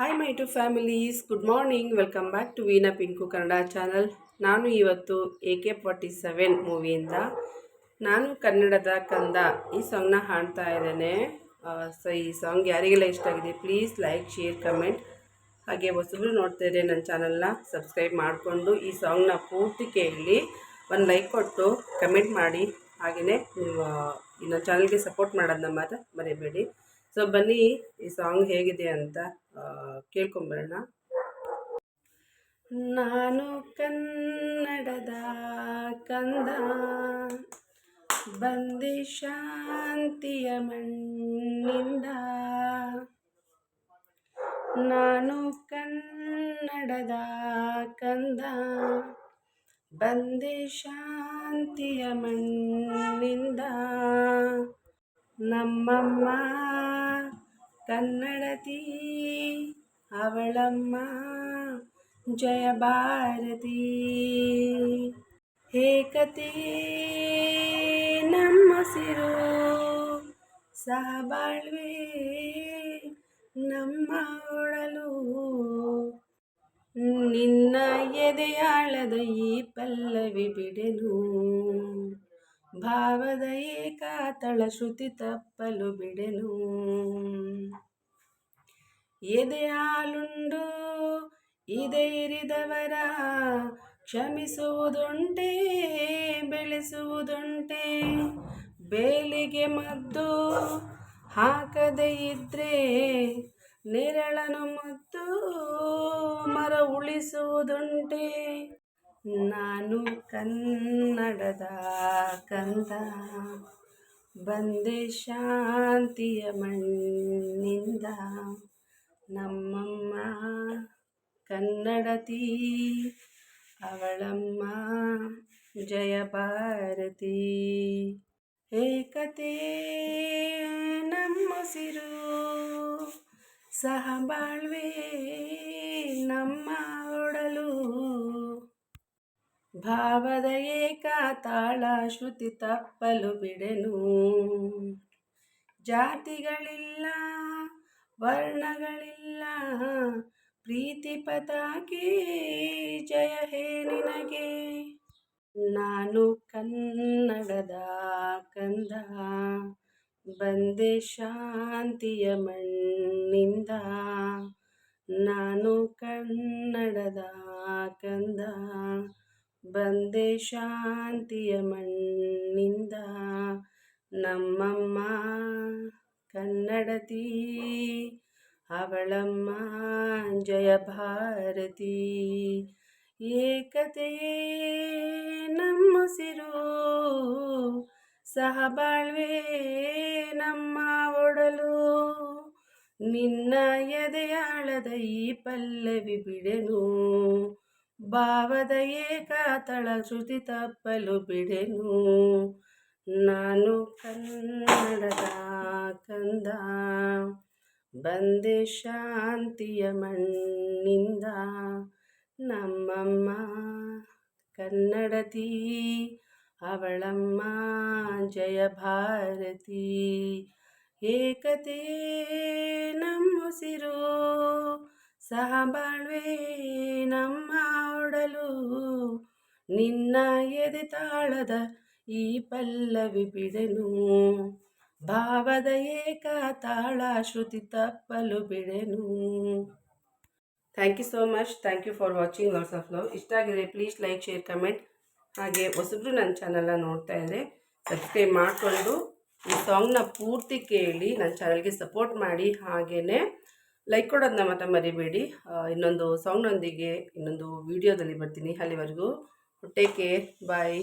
Hi my to families good morning welcome back to Veena Pinku Kannada channel ನಾನು ಇವತ್ತು A K forty seven ಮೂವಿಯಿಂದ ನಾನು ಕನ್ನಡದ ಕಂದ. ಈ ಸಾಂಗ್ನ ಹಾಡ್ತಾ ಇದ್ದೇನೆ. ಸೊ ಈ ಸಾಂಗ್ ಯಾರಿಗೆಲ್ಲ ಇಷ್ಟ ಆಗಿದೆ ಪ್ಲೀಸ್ ಲೈಕ್ ಶೇರ್ ಕಮೆಂಟ್ ಹಾಗೆ ಹೊಸಬ್ರು ನೋಡ್ತಾ ನನ್ನ ಚಾನಲ್ನ ಸಬ್ಸ್ಕ್ರೈಬ್ ಮಾಡಿಕೊಂಡು ಈ ಸಾಂಗ್ನ ಪೂರ್ತಿ ಕೇಳಿ ಒಂದು ಲೈಕ್ ಕೊಟ್ಟು ಕಮೆಂಟ್ ಮಾಡಿ. ಹಾಗೆಯೇ ನೀವು ನನ್ನ ಚಾನಲ್ಗೆ ಸಪೋರ್ಟ್ ಮಾಡೋದನ್ನ ಮಾತ್ರ ಮರಿಬೇಡಿ. ಸೊ ಬನ್ನಿ, ಈ ಸಾಂಗ್ ಹೇಗಿದೆ ಅಂತ ಕೇಳ್ಕೊಂಬರೋಣ. ನಾನು ಕನ್ನಡದ ಕಂದ, ಬಂದಿ ಶಾಂತಿಯ ಮಣ್ಣಿಂದ. ನಾನು ಕನ್ನಡದ ಕಂದ, ಬಂದೆ ಶಾಂತಿಯ ಮಣ್ಣಿಂದ. ನಮ್ಮಮ್ಮ, ಕನ್ನಡತಿ, ಅವಳಮ್ಮ, ಜಯ ಭಾರತಿ. ಏಕತೆ ನಮ್ಮ ಸಿರು ಸಹಬಾಳ್ವೆ ನಮ್ಮ ಒಡಲು ನಿನ್ನ ಎದೆಯಾಳದ ಈ ಪಲ್ಲವಿ ಬಿಡೆನು. ಭಾವದ ಏಕಾತಳ ಶ್ರುತಿ ತಪ್ಪಲು ಬಿಡೆನು. ಎದೆ ಹಾಲುಂಡು, ಇದೆ ಇರಿದವರ ಕ್ಷಮಿಸುವುದುಂಟೆ, ಬೆಳೆಸುವುದುಂಟೆ. ಬೇಲಿಗೆ ಮದ್ದು ಹಾಕದೇ ಇದ್ರೆ ನೆರಳನು ಮತ್ತು ಮರ ಉಳಿಸುವುದುಂಟೆ. ನಾನು ಕನ್ನಡದ ಕಂದ. ಬಂದೆ ಶಾಂತಿಯ ಮಣ್ಣಿಂದ. ನಮ್ಮಮ್ಮ ಕನ್ನಡತಿ, ಅವಳಮ್ಮ ಜಯ ಭಾರತಿ. ಏಕತೆ ನಮ್ಮಸಿರು ಸಹಬಾಳ್ವೆ ನಮ್ಮ ಒಡಲು. ಭಾವದ ಏಕ ತಾಳ ಶ್ರುತಿ ತಪ್ಪಲು ಬಿಡೆನು. ಜಾತಿಗಳಿಲ್ಲ, ವರ್ಣಗಳಿಲ್ಲ, ಪ್ರೀತಿ ಪತಾಕೆ ಜಯ ಹೇ ನಿನಗೆ. ನಾನು ಕನ್ನಡದ ಕಂದ, ಬಂದೆ ಶಾಂತಿಯ ಮಣ್ಣಿಂದ. ನಾನು ಕನ್ನಡದ ಬಂದೆ ಶಾಂತಿಯ ಮಣ್ಣಿಂದ. ನಮ್ಮಮ್ಮ ಕನ್ನಡತಿ, ಅವಳಮ್ಮ ಜಯ ಭಾರತಿ. ಏಕತೆಯೇ ನಮ್ಮಸಿರು ಸಹಬಾಳ್ವೆ ನಮ್ಮ ಒಡಲು. ನಿನ್ನ ಎದೆಯಾಳದ ಈ ಪಲ್ಲವಿ ಬಿಡೆನು ಭಾವದ ಏಕಾತಳ ಶ್ರುತಿ ತಪ್ಪಲು ಬಿಡೆನು. ನಾನು ಕನ್ನಡದ ಕಂದ. ಬಂದೆ ಶಾಂತಿಯ ಮಣ್ಣಿಂದ. ನಮ್ಮಮ್ಮ ಕನ್ನಡತಿ, ಅವಳಮ್ಮ ಜಯ ಭಾರತಿ. ಏಕತೆ ನಮ್ಮುಸಿರು, ಸಹಬಾಳ್ವೆ ಒಡಲು ನಿನ್ನ ಎದೆ ತಾಳದ ಈ ಪಲ್ಲವಿ ಬಿಡೆನು. ಭಾವದ ಏಕ ತಾಳ ಶ್ರುತಿ ತಪ್ಪಲು ಬಿಡೆನು. Thank you so much thank you for watching lots of love ಇಷ್ಟ ಆಗಿದೆ ಪ್ಲೀಸ್ ಲೈಕ್ ಶೇರ್ ಕಮೆಂಟ್ ಹಾಗೆ ಹೊಸಬ್ರು ನನ್ನ ಚಾನಲ್ನ ನೋಡ್ತಾ ಇದ್ದರೆ ಸಬ್ಸ್ಕ್ರೈಬ್ ಮಾಡಿಕೊಂಡು ಈ ಸಾಂಗ್ನ ಪೂರ್ತಿ ಕೇಳಿ ನನ್ನ ಚಾನಲ್ಗೆ ಸಪೋರ್ಟ್ ಮಾಡಿ. ಹಾಗೆಯೇ ಲೈಕ್ ಕೊಡೋದನ್ನ ಮಾತ್ರ ಮರಿಬೇಡಿ. ಇನ್ನೊಂದು ಸಾಂಗ್ನೊಂದಿಗೆ ಇನ್ನೊಂದು ವಿಡಿಯೋದಲ್ಲಿ ಬರ್ತೀನಿ ಅಲ್ಲಿವರೆಗೂ. Take care bye